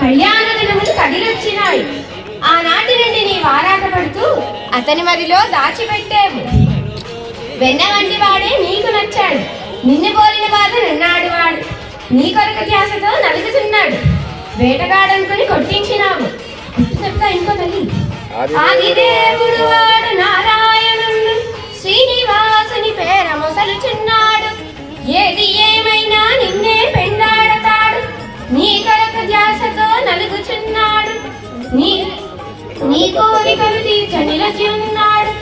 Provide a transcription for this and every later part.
కళ్యాణ దినములు కదిలొచ్చినాయి ఆనాటి నుండి నీ వారాటపడుతూ అతని మదిలో దాచిపెట్టాము వెన్న వంటి వాడే నీకు నచ్చాడు. నిన్ను పోలిన బాధ నిన్నాడు వాడు నీ కొరకు ధ్యాసతో నలుగుతున్నాడు. వేటగాడనుకుని కొట్టించినావు. చెప్తా ఇంకో తల్లి. ఆదిదేవుడు వాడు నారాయణుడు. శ్రీనివాసుని పేర మొసలుచున్నాడు. ఏది పెండాడతాడు నీ కొరకు ధ్యాసతో నలుగుచున్నాడు. నీ నీ కోరికలు తీర్చ నిలచి ఉన్నాడు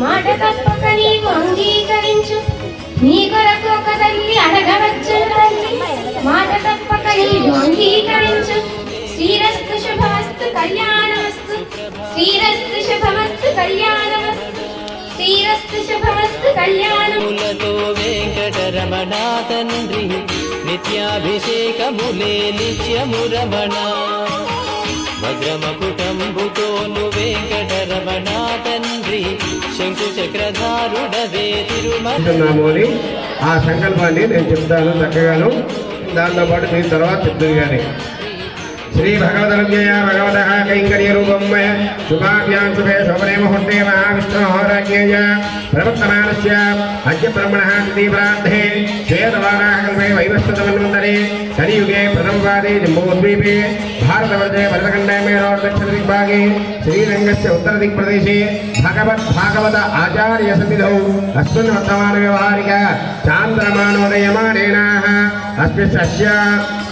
మాట తప్పక నీవు అంగీకరించు. నీ కొరకు ఒక తల్లి అడగవచ్చు తల్లి. మాట తప్పక నీవు అంగీకరించు. శ్రీరస్తు శుభమస్తు కళ్యాణమస్తు. శ్రీరస్తు శుభమస్తు కళ్యాణమస్తు. శ్రీరస్తు శుభమస్తు వెంకటరమణ తండ్రి నిత్యాభిషేకములే నిత్యము రమణ వజ్రమకుటంబుతోను వెంకటరమణ తండ్రి శంకు చక్రధారుడవే తిరుమల. చేస్తున్నాము అని ఆ సంకల్పాన్ని నేను చెప్తాను చక్కగాను. దాంతో పాటు మీరు తర్వాత చెప్తుంది కానీ. శ్రీ భగవదరవ్యయ భగవత కైంకర్య రూపమయ శుభాభ్యాం శుభే శోభనే ముహూర్తే మహావిష్ణోరాజ్ఞేయ ప్రవర్తమానస్య అద్య బ్రహ్మణ తీవ్రార్థే శ్వేతవారాహ కల్పే వైవస్వతమన్వంతరే కలియుగే ప్రథమవాదే జంబూద్వీపే భారతవర్షే భరతఖండే మేరోర్దక్షిణ దిగ్భాగే శ్రీరంగస్య ఉత్తర దిక్ప్రదేశే భగవత్ భాగవత ఆచార్య సన్నిధౌ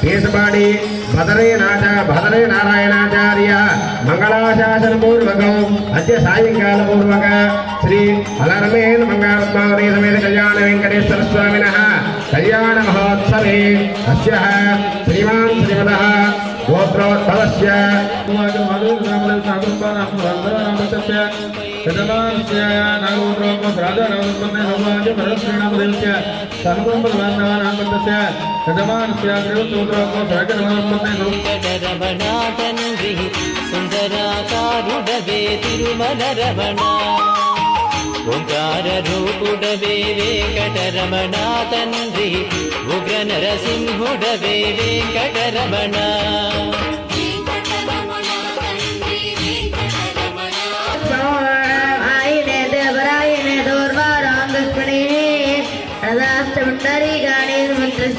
అస్మిన్ వర్తమాన వ్యవహారిక చాంద్రమానోదయమానేనాః అస్మిన్ సస్య కేశపాడి భదరే నాచ భదరే నారాయణాచార్య మంగళాశాసన పూర్వకం అద్య సాయంకాల పూర్వక శ్రీ అలరమేన్ మంగారత్మావతి సమేత కళ్యాణ వెంకటేశ్వర స్వామిన కళ్యాణ మహోత్సవే అస్య శ్రీమాన్ శ్రీమదః గోత్రోద్భవస్య వెంకటరమణ తండ్రి సుందరాకారుడవే తిరుమల రమణ ఓంకార రూపుడవే వెంకటరమణ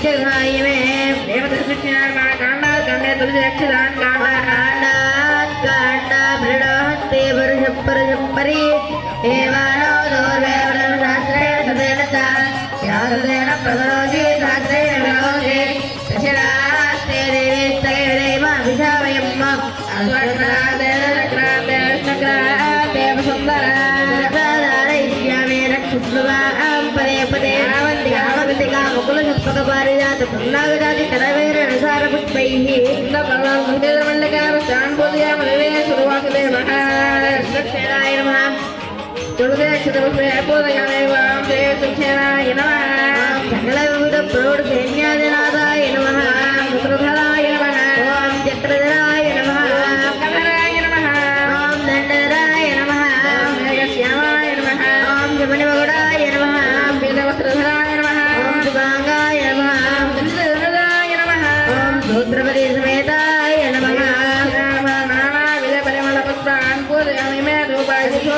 మంత్రస్య ఘాయమే దేవదృష్టినారాయణ కాండా కండే తులసి రక్షదాన్ కాండా కాండాన్ కాండా భృడహస్తే వరుష పరుషపరి ఏవానో దౌర్వేవడం శాస్త్రేణ సదేన చ యాసదేన ప్రగరోజి శాస్త్రేణ విరోజి దశరాస్తే దేవే స్తగే విరేమ విషావయమ్మ అశ్వక్రాదేన చక్రాదేన చక్రాదేవ సుందర రక్షాదారయిష్యామి రక్షుస్లువాం పదే పదే ఆవంతి ఆవంతిగా ముకుల పారిజాత పున్నాగజాతి కరవేర రసార పుష్పైః ఇంద భగవాన్ సుదేవ మల్లికార శాంభోదయామ దేవే సురవాసుదే మహాలక్ష్మీనాయ నమః తులసేక్షతపుష్పేపోదయామేవాం దే సుక్షేనాయ నమః సకల వివిధ ప్రౌఢ సైన్యాదినాథాయ నమః ముద్రధరాయ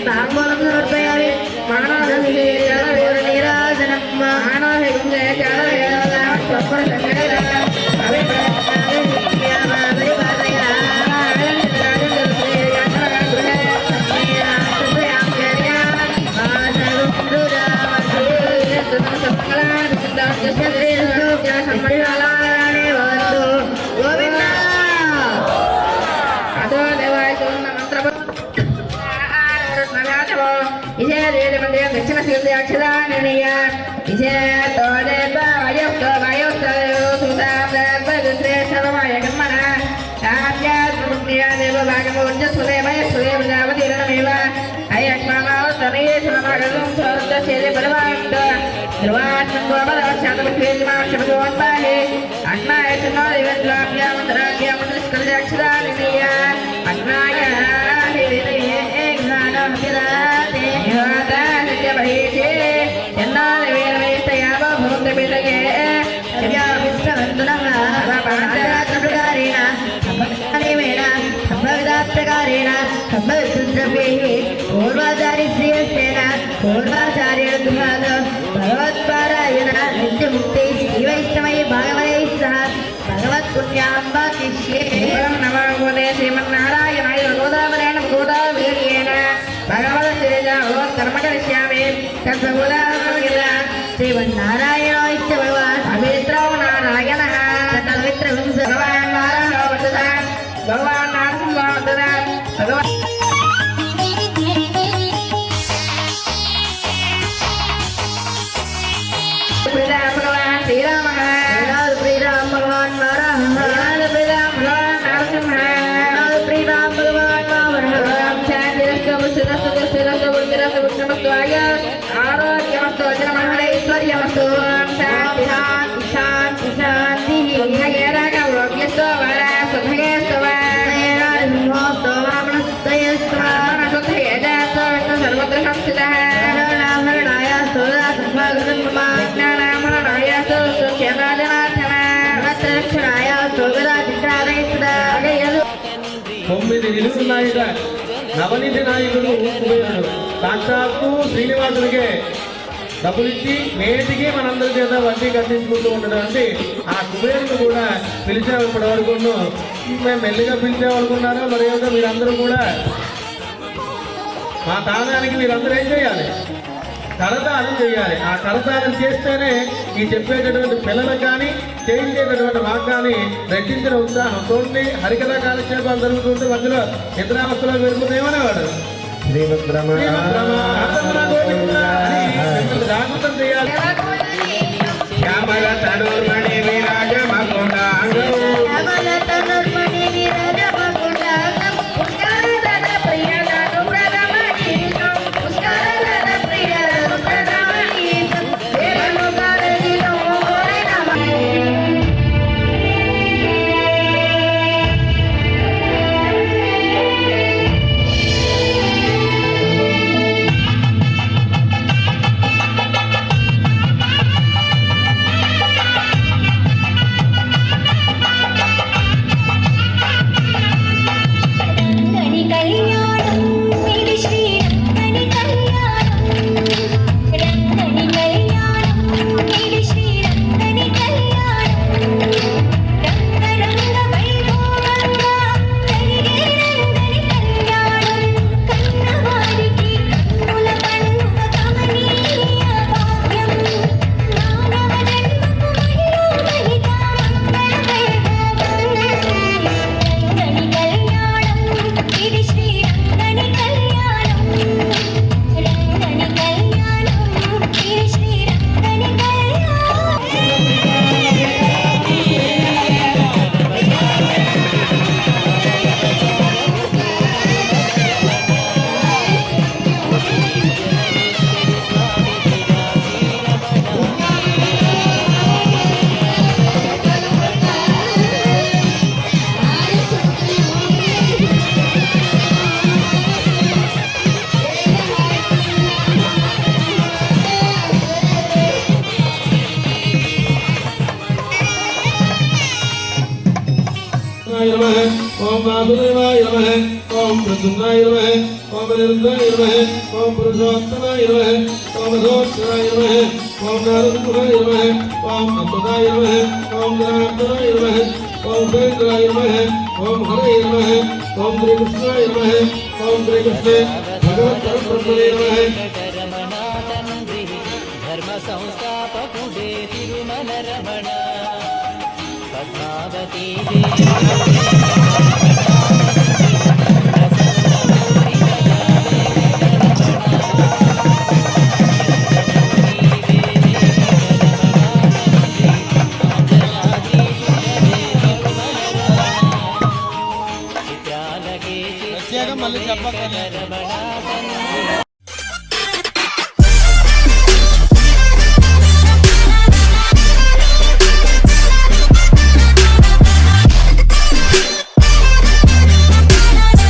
తాంబూలం సమర్పయామి. మానవీరాజనం మానవికం స్వప్న గోవింద దక్షిణ శిల్ది అక్షరాణీయ విజయతో దేవ వయోక్త వయోక్తే సర్వాయ కర్మణ రాజ్యాత్మక్రియ పూర్వాచారి శ్రీయసేన పూర్వాచార్య భగవత్పారాయణ నిత్యముక్తి శ్రీవైష్ణవై భాగవై సహ భగవత్పుణ్యాంబా శిష్యే నమోదే శ్రీమన్నారాయణాయ గోదావరేణ గోదావరేణ భగవత శ్రీజ కర్మ కరిష్యామి కర్మగోదావర శ్రీమన్నారాయణ తొమ్మిది నిలుస్తున్నాయిట నవనీతి నాయకుడు కుబేరుడు సాక్షాత్తు శ్రీనివాసుడికే డబ్బులిచ్చి నేటికి మనందరి చేత వడ్డీ కట్టించుకుంటూ ఉండడం అంటే ఆ కుబేరుడు కూడా పిలిచాము ఇప్పటి వరకు. మేము మెల్లిగా పిలిచామనుకున్నారో మరి ఏదో మీరందరూ కూడా మా దానానికి మీరందరూ ఏం చేయాలి? కరదానం చేయాలి. ఆ కరదానం చేస్తేనే ఈ చెప్పేటటువంటి పిల్లలకు కానీ చేయించేటటువంటి మాకు కానీ రెట్టించిన ఉత్సాహం. చూడండి హరికథ కాలక్షేపాలు జరుగుతుంటే మధ్యలో నిద్రావస్థలో వెళ్ళిపోతేమనేవాడు జాగృతం చేయాలి. नमः ओम वासुदेवाय नमः ओम प्रद्युम्नाय नमः ओम अनिरुद्धाय नमः ओम पुरुषोत्तमाय नमः ओम अधोत्तराय नमः ओम नारदमुखाय नमः ओम अत्वदाय नमः ओम गणार्दनाय नमः ओम भयंकराय नमः ओम हरे नमः ओम श्रीकृष्णाय नमः ओम श्रीकृष्ण भगवत परम ब्रह्मणे नमः ప్రత్యేకం మళ్ళీ చెప్పక్కర్లేదు రమణ తండ్రి